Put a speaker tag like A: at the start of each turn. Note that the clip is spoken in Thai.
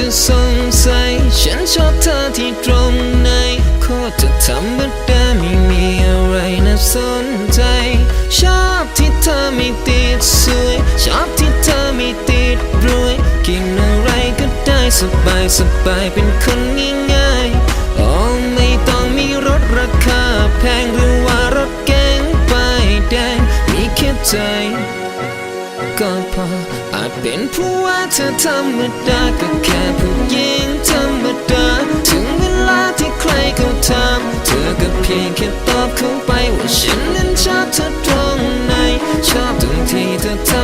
A: จะสงสัย ฉันชอบเธอที่ตรงไหนโคตรจะธรรมดาไม่มีอะไรน่าสนใจ ชอบที่เธอไม่ติดสวย ชอบที่เธอไม่ติดรวย กินอะไรก็ได้สบายสบายเป็นคนง่ายๆอ๋อไม่ต้องมีรถราคาแพงหรือว่ารถเก๋งป้ายแดงมีแค่ใจ ก็พออาจเป็นเพราะว่าเธอธรรมดาก็แค่ผู้หญิงธรรมดา ถึงเวลาที่ใครเขาถามเธอก็เพียงแค่ตอบเขาไปว่าฉันนั้นชอบเธอตรงไหนชอบตรงที่เธอ